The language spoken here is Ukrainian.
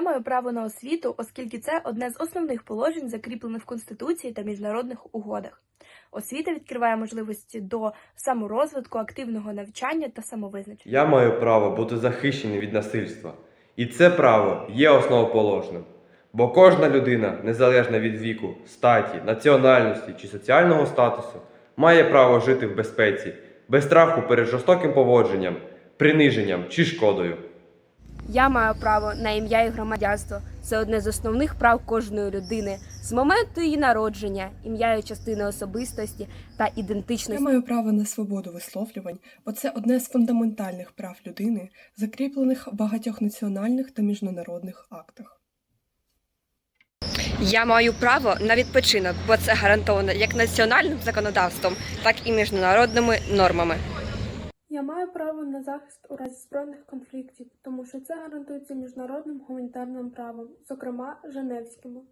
маю право на освіту, оскільки це одне з основних положень, закріплених в Конституції та міжнародних угодах. Освіта відкриває можливості до саморозвитку, активного навчання та самовизначення. Я маю право бути захищений від насильства. І це право є основоположним. Бо кожна людина, незалежно від віку, статі, національності чи соціального статусу, має право жити в безпеці, без страху перед жорстоким поводженням, приниженням чи шкодою. Я маю право на ім'я і громадянство. Це одне з основних прав кожної людини з моменту її народження, ім'я є частина особистості та ідентичності. Я маю право на свободу висловлювань, бо це одне з фундаментальних прав людини, закріплених в багатьох національних та міжнародних актах. Я маю право на відпочинок, бо це гарантовано як національним законодавством, так і міжнародними нормами. Я маю право на захист у разі збройних конфліктів, тому що це гарантується міжнародним гуманітарним правом, зокрема Женевським.